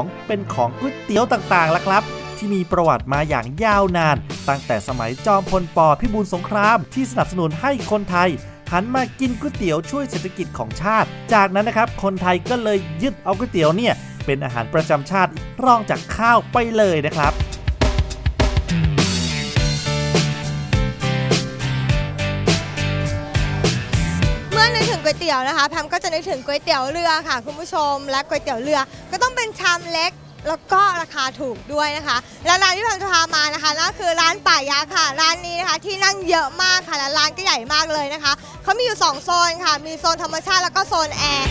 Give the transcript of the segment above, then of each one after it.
2 เป็นของก๋วยเตี๋ยวต่างๆละครับ ที่มีประวัติมาอย่างยาวนาน ตั้งแต่สมัยจอมพลปพิบูลสงคราม ที่สนับสนุนให้คนไทยหันมากินก๋วยเตี๋ยวช่วยเศรษฐกิจของชาติ จากนั้นนะครับ คนไทยก็เลยยึดเอาก๋วยเตี๋ยวเนี่ยเป็นอาหารประจำชาติรองจากข้าวไปเลยนะครับ ก๋วยเตี๋ยวนะคะแพมก็จะนึกถึงก๋วยเตี๋ยวเรือค่ะ คุณผู้ชม และก๋วยเตี๋ยวเรือ ก็ต้องเป็นชามเล็กแล้วก็ราคาถูกด้วยนะคะ และร้านที่แพมจะพามานะคะนั่นคือร้านป่ายาค่ะ ร้านนี้นะคะที่นั่งเยอะมากค่ะและร้านก็ใหญ่มากเลยนะคะเขามีอยู่ 2 โซนค่ะ มีโซนธรรมชาติแล้วก็โซนแอร์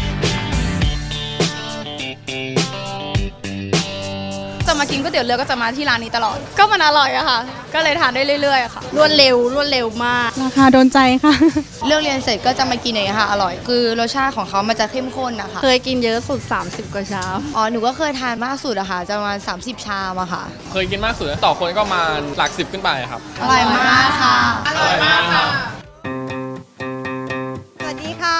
มากินก๋วยเตี๋ยวเรือก็จะมาที่ร้านนี้ตลอด ก็มันอร่อยอะค่ะ ก็เลยทานได้เรื่อยๆอะค่ะ รวดเร็วรวดเร็วมาก ราคาโดนใจค่ะ เลือกเรียนเสร็จก็จะมากินอย่างเงี้ยค่ะ อร่อย คือรสชาติของเขามันจะเข้มข้นนะคะ เคยกินเยอะสุด 30 กว่าชามอ๋อ หนูก็เคยทานมากสุดอะค่ะจะประมาณ30 ชามอะค่ะ เคยกินมากสุดต่อคนก็มาหลักสิบขึ้นไปครับ อร่อยมากค่ะ อร่อยมากครับสวัสดีค่ะ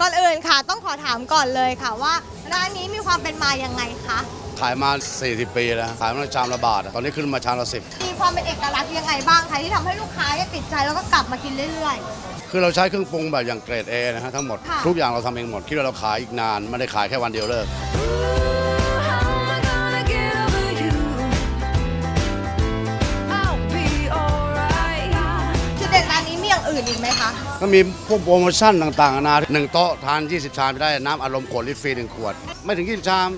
ก่อนอื่นค่ะต้องขอถามก่อนเลยค่ะว่า ร้านนี้มีความเป็นมายังไงคะ ขายมา 40 ปีแล้ว ขายมาชามละบาทอะตอนนี้ขึ้นมาชามละสิบมีความเป็นเอกลักษณ์ยังไงบ้างคะที่ทำให้ลูกค้ายังติดใจแล้วก็กลับมากินเรื่อยคือเราใช้เครื่องปรุงแบบอย่างเกรด A นะฮะทั้งหมดค่ะทุกอย่างเราทำเองหมด คิดว่าเราขายอีกนาน ไม่ได้ขายแค่วันเดียวเลิกๆจุดเด่นร้านนี้มีอย่างอื่นอีกไหมคะก็มีพวกโปรโมชั่นต่างๆนานาหนึ่งโต๊ะทาน 20 ชามได้น้ำอารมณ์ขวดลิตรฟรีหนึ่งขวด ไม่ถึง 20 ชาม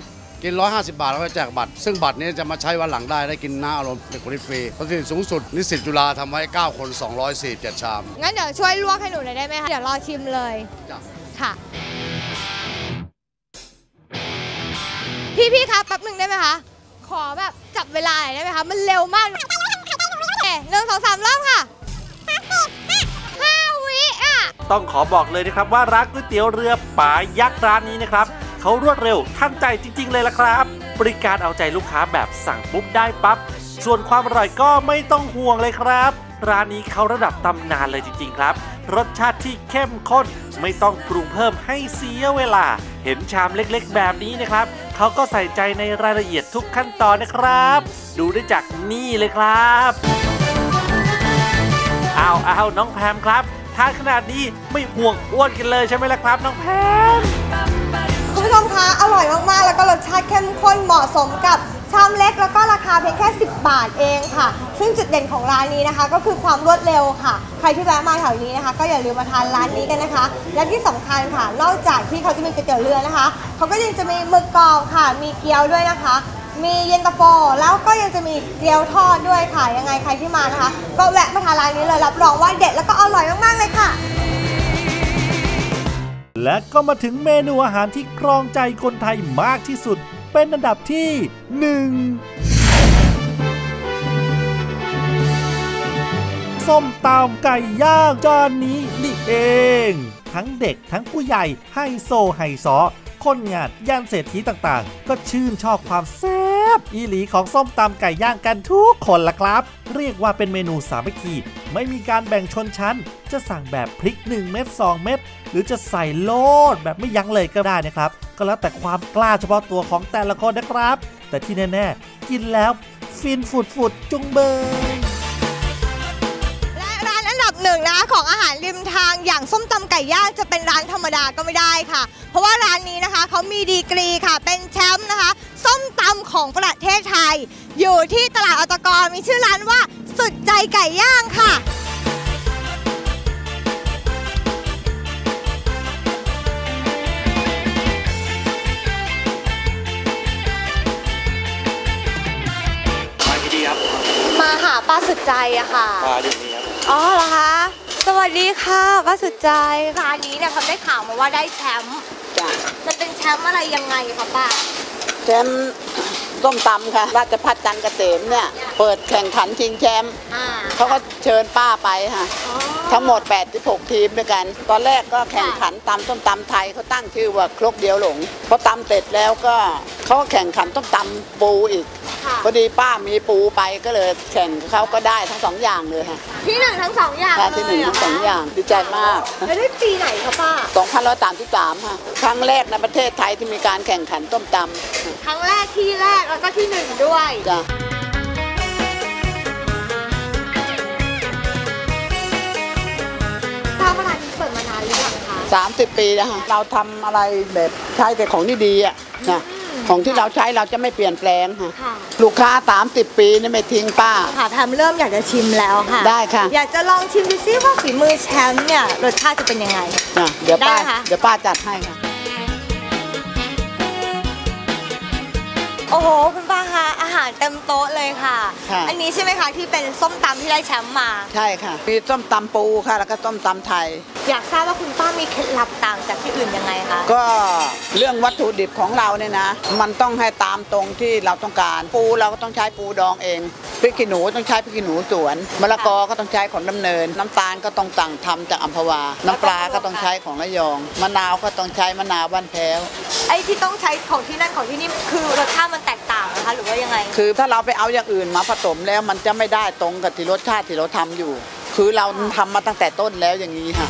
กิน 150 บาทแล้วก็แจกบัตร ซึ่งบัตรนี้จะมาใช้วันหลังได้ได้กินน้ำอารมณ์เป็นขวดลิตรฟรีผลผลิตสูงสุด นิสิตจุฬาทำไว้ 9 คน 247 ชาม งั้นเดี๋ยวช่วยลวกให้หนูหน่อยได้ไหมคะ เดี๋ยวรอชิมเลยจ้ะค่ะ พี่พี่ๆคะแป๊บหนึ่งได้ไหมคะ ขอแบบจับเวลาหน่อยได้ไหมคะ มันเร็วมากเอ๊ะหนึ่งสองสามรอบค่ะห้าวิอะ ต้องขอบอกเลยนะครับว่าร้านก๋วยเตี๋ยวเรือป๋ายักษ์ร้านนี้นะครับ เขารวดเร็วทันใจจริง ๆ เลยละครับ บริการเอาใจลูกค้าแบบสั่งปุ๊บได้ปั๊บ ส่วนความอร่อยก็ไม่ต้องห่วงเลยครับ ร้านนี้เขาระดับตำนานเลยจริง ๆ ครับ รสชาติที่เข้มข้นไม่ต้องปรุงเพิ่มให้เสียเวลา เห็นชามเล็กๆ แบบนี้นะครับ เขาก็ใส่ใจในรายละเอียดทุกขั้นตอนนะครับ ดูได้จากนี่เลยครับอ้าวอ้าวน้องแพมครับทานขนาดนี้ไม่ห่วงอ้วนกันเลยใช่ไหมล่ะครับ น้องแพม ผู้ชมคะอร่อยมากๆ แล้วก็รสชาติเข้มข้นเหมาะสมกับชามเล็กแล้วก็ราคาเพียงแค่ 10 บาทเองค่ะ ซึ่งจุดเด่นของร้านนี้นะคะ ก็คือความรวดเร็วค่ะ ใครที่แวะมาแถวนี้นะคะ ก็อย่าลืมมาทานร้านนี้กันนะคะ และที่สำคัญค่ะ นอกจากที่เขาจะมีก๋วยเตี๋ยวเรือนะคะ เขาก็ยังจะมีหมึกกรอบค่ะ มีเกี๊ยวด้วยนะคะ มีเย็นตาโฟแล้วก็ยังจะมีเกี๊ยวทอดด้วยค่ะ ยังไงใครที่มานะคะ ก็แวะมาทานร้านนี้เลยรับรองว่าเด็ดแล้วก็ และก็มาถึงเมนูอาหารที่ครองใจคนไทยมากที่สุด เป็นอันดับที่หนึ่งส้มตำไก่ย่างจานนี้นี่เอง ทั้งเด็กทั้งผู้ใหญ่ไฮโซไฮซอ คนงานย่านเศรษฐีต่างๆ ก็ชื่นชอบความแซ่บอีหลีของส้มตำไก่ย่างกันทุกคนละครับ เรียกว่าเป็นเมนูสามัคคีไม่มีการแบ่งชนชั้น จะสั่งแบบพริก 1 เม็ด2 เม็ดหรือจะใส่โลดแบบไม่ยั้งเลยก็ได้นะครับ ก็แล้วแต่ความกล้าเฉพาะตัวของแต่ละคนนะครับ แต่ที่แน่ๆ กินแล้วฟินฝุดๆจุงเบย หนึ่งนะคะของอาหารริมทางอย่างส้มตำไก่ย่างจะเป็นร้านธรรมดาก็ไม่ได้ค่ะ เพราะว่าร้านนี้นะคะเขามีดีกรีค่ะ เป็นแชมป์นะคะ ส้มตำของประเทศไทย อยู่ที่ตลาดอตกรมีชื่อร้านว่าสุดใจไก่ย่างค่ะมาที่ดีครับมาหาป้าสุดใจอะค่ะ มาดีนี้ครับ อ๋อเหรอคะ สวัสดีค่ะป้าสุดใจร้านนี้เนี่ยทำได้ข่าวมาว่าได้แชมป์จ้ะมันเป็นแชมป์อะไรยังไงคะป้า แชมป์ส้มตำค่ะ ราชพัฒจันทร์เกษมเนี่ย เปิดแข่งขันชิงแชมป์อ่าเขาก็เชิญป้าไปค่ะ อ๋อทั้งหมด 86 ทีมด้วยกัน ตอนแรกก็แข่งขันตำส้มตำไทยเขาตั้งชื่อว่าครกเดียวหลงพอตำเสร็จแล้วก็เขาก็แข่งขันต้มตำปูอีกค่ะ พอดีป้ามีปูไปก็เลยแข่งกับเขาก็ได้ทั้งสองอย่างเลยค่ะที่หนึ่งทั้งสองอย่างค่ะที่หนึ่งเลยทั้งสองอย่างดีใจมากแล้วได้ปีไหนคะป้า2,133ค่ะครั้งแรกในประเทศไทยที่มีการแข่งขันต้มตำครั้งแรกที่แรกแล้วก็ที่หนึ่งด้วยจ้ะทราบว่าร้านนี้เปิดมานานหรือยังคะ30ปีแล้วค่ะเราทำอะไรแบบใช้แต่ของที่ดีอะนะ ของที่เราใช้เราจะไม่เปลี่ยนแปลงค่ะ ค่ะ ลูกค้า 30 ปีนี่ไม่ทิ้งป้า ค่ะแพมเริ่มอยากจะชิมแล้วค่ะ ได้ค่ะ อยากจะลองชิมดูซิว่าฝีมือแชมป์เนี่ยรสชาติจะเป็นยังไงจ้ะเดี๋ยวป้าได้ค่ะ เดี๋ยวป้าจัดให้ค่ะ โอ้โหคุณป้าคะอา หารเต็มโต๊ะเลยค่ะ ค่ะ อันนี้ใช่ไหมคะที่เป็นส้มตำที่ได้แชมป์มา ใช่ค่ะ มีส้มตำปูค่ะ แล้วก็ส้มตำไทย อยากทราบว่าคุณป้ามีเคล็ดลับต่างจากที่อื่นยังไงคะก็เรื่องวัตถุดิบของเราเนี่ยนะ มันต้องให้ตามตรงที่เราต้องการ ปูเราก็ต้องใช้ปูดองเองพริกขี้หนูต้องใช้พริกขี้หนูสวนมะละกอก็ต้องใช้ของดำเนิน น้ำตาลก็ต้องสั่งทำจากอัมพวา น้ำปลาก็ต้องใช้ของระยองมะนาวก็ต้องใช้มะนาวบ้านแพ้ว ไอ้ที่ต้องใช้ของที่นั่นของที่นี่คือรสชาติมันแตกต่างนะคะ หรือว่ายังไงคือถ้าเราไปเอาอย่างอื่นมาผสมแล้วมันจะไม่ได้ตรงกับที่รสชาติที่เราทำอยู่ คือเราทำมาตั้งแต่ต้นแล้วอย่างนี้ค่ะ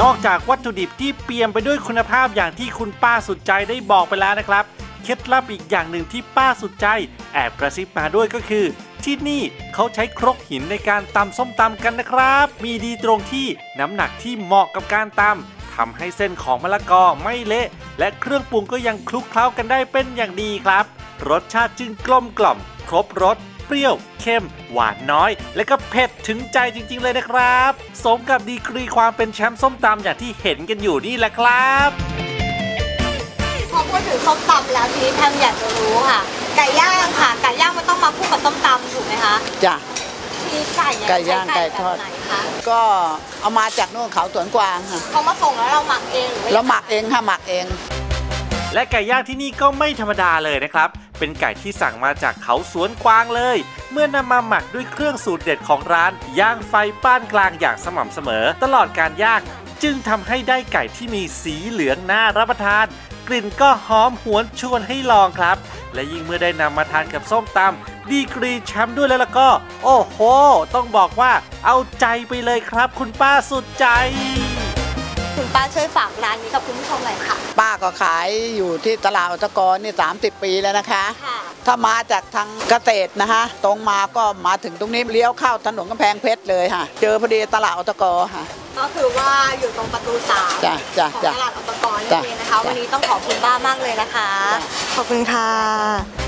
นอกจากวัตถุดิบที่เปี่ยมไปด้วยคุณภาพอย่างที่คุณป้าสุดใจได้บอกไปแล้วนะครับ เคล็ดลับอีกอย่างหนึ่งที่ป้าสุดใจ แอบกระซิบมาด้วยก็คือ ที่นี่เขาใช้ครกหินในการตำส้มตำกันนะครับ มีดีตรงที่น้ำหนักที่เหมาะกับการตำ ทำให้เส้นของมะละกอไม่เละ และเครื่องปรุงก็ยังคลุกเคล้ากันได้เป็นอย่างดีครับ รสชาติจึงกลมกล่อม ครบรสเปรี้ยวเค็ม หวานน้อย และก็เผ็ดถึงใจจริง ๆ เลยนะครับ สมกับดีกรีความเป็นแชมป์ส้มตำอย่างที่เห็นกันอยู่นี่แหละครับพอพูดถึงส้มตำแล้วทีนี้แพมอยากจะรู้ค่ะ ไก่ย่างค่ะไก่ย่างมันต้องมาคู่กับส้มตำถูกไหมคะจ้ะ ทีไก่เนี่ยไก่ย่างใช้ไก่ทอดแบบไหน คะก็เอามาจากนู่นเขาสวนกวางค่ะเขามาส่งแล้วเราหมักเองหรือว่าแล้วหมักเองค่ะหมักเอง และไก่ย่างที่นี่ก็ไม่ธรรมดาเลยนะครับ เป็นไก่ที่สั่งมาจากเขาสวนกวางเลย เมื่อนำมาหมักด้วยเครื่องสูตรเด็ดของร้าน ย่างไฟป้านกลางอย่างสม่ำเสมอ ตลอดการย่างจึงทำให้ได้ไก่ที่มีสีเหลืองน่ารับประทาน กลิ่นก็หอมหวนชวนให้ลองครับ และยิ่งเมื่อได้นำมาทานกับส้มตำดีกรีแชมป์ด้วยแล้วล่ะก็ โอ้โห ต้องบอกว่าเอาใจไปเลยครับคุณป้าสุดใจ คุณป้าช่วยฝากร้านนี้กับคุณผู้ชมหน่อยค่ะ ป้าก็ขายอยู่ที่ตลาดอตกรนี่ 30 ปีแล้วนะคะ ค่ะ ถ้ามาจากทางเกษตรนะคะ ตรงมาก็มาถึงตรงนี้เลี้ยวเข้าถนนกำแพงเพชรเลยค่ะ เจอพอดีตลาดอตกค่ะ ก็คือว่าอยู่ตรงประตูสามจ้ะจ้ะของจ้ะตลาดอัปกรณ์นั่จ้ะนเองนะคะวันนี้ต้องขอบคุณป้ามากเลยนะคะจ้ะขอบคุณค่ะ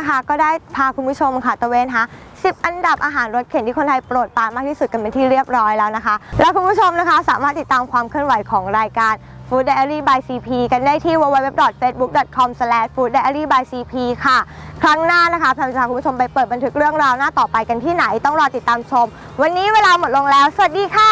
นะคะ ก็ได้พาคุณผู้ชมค่ะตะเวนหา10 อันดับอาหารรสเข็นที่คนไทยโปรดปรานมากที่สุดกันเป็นที่เรียบร้อยแล้วนะคะ และคุณผู้ชมนะคะ สามารถติดตามความเคลื่อนไหวของรายการ Food Diary by CP กันได้ที่ www.facebook.com/fooddiary by CP ค่ะ ครั้งหน้านะคะแพมจะพาคุณผู้ชมไปเปิดบันทึกเรื่องราวหน้าต่อไปกันที่ไหนต้องรอติดตามชม วันนี้เวลาหมดลงแล้ว สวัสดีค่ะ